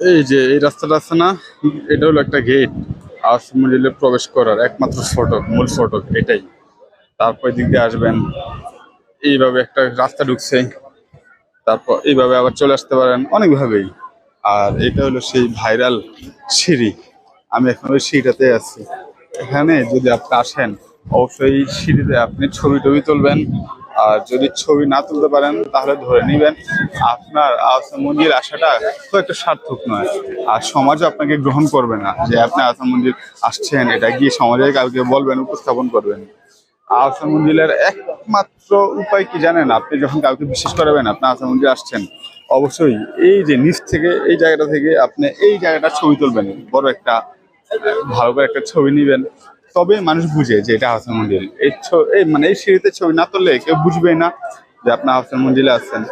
এই যে এই রাস্তাটা আছে না, এটা হলো একটা গেট আসমুলিলে প্রবেশ করার একমাত্র ফটক মূল ফটক এটাই। তারপর দিক দিয়ে আসবেন, এইভাবে একটা রাস্তা ঢুকছে। তারপর এইভাবে আবার চলে আসতে পারেন অনেকভাবেই। আর এটা হলো সেই ভাইরাল সিঁড়ি। আমি এখন ওই সিঁড়িটাতে আছি। এখানে যদি আপনি আসেন, অবশ্যই সিঁড়িতে আপনি ছবি টবি তুলবেন। আর যদি ছবি না তুলতে পারেন, তাহলে ধরে নেবেন আপনার মন্দির আসাটা খুব একটা সার্থক নয়। আর সমাজও আপনাকে গ্রহণ করবে না যে আপনি আসাম মন্দির আসছেন, এটা গিয়ে সমাজে কাউকে বলবেন, উপস্থাপন করবেন। আসাম মন্দিরের একমাত্র উপায় কি জানেন? আপনি যখন কাউকে বিশ্বাস করাবেন, আপনি আসাম মন্দির আসছেন, অবশ্যই এই যে নিচ থেকে, এই জায়গাটা থেকে আপনি এই জায়গাটা ছবি তুলবেন। বড় একটা, ভালো করে একটা ছবি নিবেন। তবে মানুষ বুঝে যে এটা হাসান মন্দির এই এই মানে এই সিঁড়িতে ছবি না তুললে কেউ বুঝবে না যে আপনার হাসান মন্দিরে আসছেন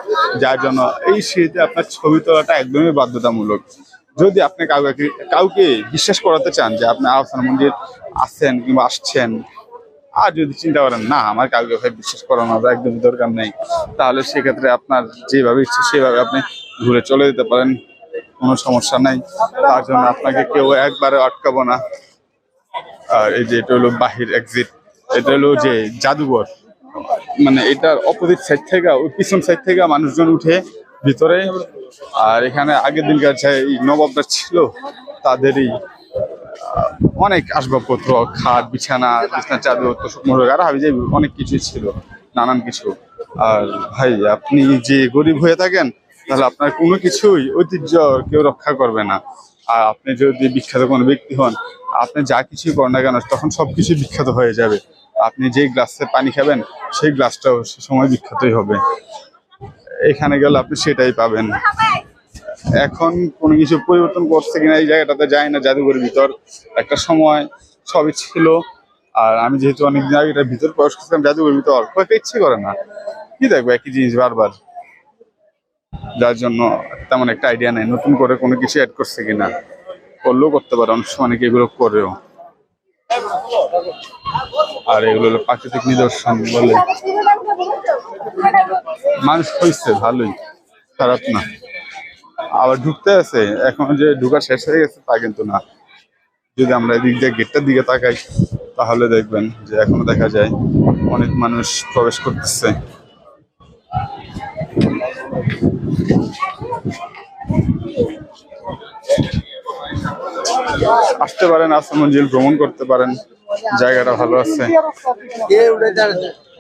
যার জন্য এই সিঁড়িতে আপনার ছবি তোলাটা একদমই বাধ্যতামূলক। যদি আপনি কাউকে কাউকে বিশ্বাস করাতে চান যে আপনি আহসান মন্দির আসছেন কিংবা আসছেন, আর যদি চিন্তা করেন, না, আমার কাউকে ভাই বিশ্বাস করানোর একদমই দরকার নেই, তাহলে সেক্ষেত্রে আপনার যেভাবে ইচ্ছে সেভাবে আপনি ঘুরে চলে যেতে পারেন। কোনো সমস্যা নাই। তার জন্য আপনাকে কেউ একবারে আটকাবো না। আর এই যে এটা হলো বাহির এক্সিট এটা হলো যে জাদুঘর। মানে এটার অপোজিট সাইড থেকে, ওই পিছন সাইড থেকে মানুষজন উঠে ভিতরে। আর এখানে আগের দিনকার যে নবাবরা ছিল, তাদেরই অনেক আসবাবপত্র, খাট, বিছানা বিছানা, চাদর আর হাবি অনেক কিছুই ছিল, নানান কিছু। আর ভাই, আপনি যে গরিব হয়ে থাকেন, তাহলে আপনার কোনো কিছুই ঐতিহ্য কেউ রক্ষা করবে না। আর আপনি যদি বিখ্যাত কোনো ব্যক্তি হন, আপনি যা কিছুই করেন না কেন, তখন সবকিছু বিখ্যাত হয়ে যাবে। আপনি যে গ্লাসে পানি খাবেন, সেই গ্লাসটাও সে সময় বিখ্যাতই হবে। এখানে গেলে আপনি সেটাই পাবেন। এখন কোনো কিছু পরিবর্তন করছে কিনা এই জায়গাটাতে যায় না, জাদুঘরের ভিতর একটা সময় সবই ছিল। আর আমি যেহেতু অনেকদিন আগে এটার ভিতর প্রবেশ করছিলাম, জাদুঘরের ভিতর একটা ইচ্ছে করে না। কি দেখব, একই জিনিস বারবার। যার জন্য তেমন একটা আইডিয়া নেই। নতুন করে কোনো কিছু অ্যাড করছে কিনা, করলেও করতে পারে। অনেক সময় অনেকে এগুলো করেও। আর এগুলো হলো প্রাকৃতিক নিদর্শন বলে। মানুষ হয়েছে ভালোই। খারাপ না। আবার ঢুকতে আছে। এখন যে ঢুকা শেষ হয়ে গেছে, তা কিন্তু না। যদি আমরা এদিক দিয়ে গেটটার দিকে তাকাই, তাহলে দেখবেন যে এখনও দেখা যায় অনেক মানুষ প্রবেশ করতেছে। আসতে পারেন, আসাম মঞ্জিল ভ্রমণ করতে পারেন। জায়গাটা ভালো আছে।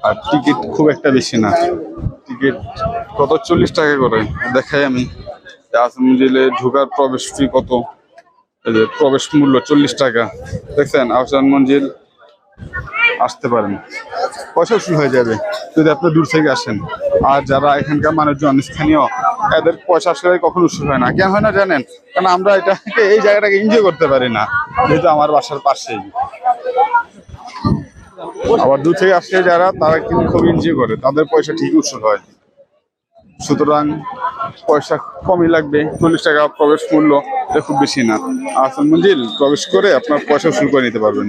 আর টিকিট খুব একটা বেশি না। টিকিট কত? চল্লিশ টাকা করে। দেখাই আমি। আসাম মঞ্জিলে ঢোকার প্রবেশ ফি কত? প্রবেশ মূল্য চল্লিশ টাকা। দেখছেন আহসান মঞ্জিল আসতে পারেন। পয়সা উসুল হয়ে যাবে যদি আপনি দূর থেকে আসেন। আর যারা এখানকার মানুষজন স্থানীয়, এদের পয়সা আসলে কখনো উসুল হয় না। কেন হয় না জানেন? কারণ আমরা এটাকে, এই জায়গাটাকে এনজয় করতে পারি না, যেহেতু আমার বাসার পাশেই। আবার দূর থেকে আসলে যারা, তারা কিন্তু খুব এনজয় করে, তাদের পয়সা ঠিক উসুল হয়। সুতরাং পয়সা কমই লাগবে, চল্লিশ টাকা প্রবেশ মূল্য, এটা খুব বেশি না। আসান মঞ্জিল, প্রবেশ করে আপনার পয়সা শুরু করে নিতে পারবেন।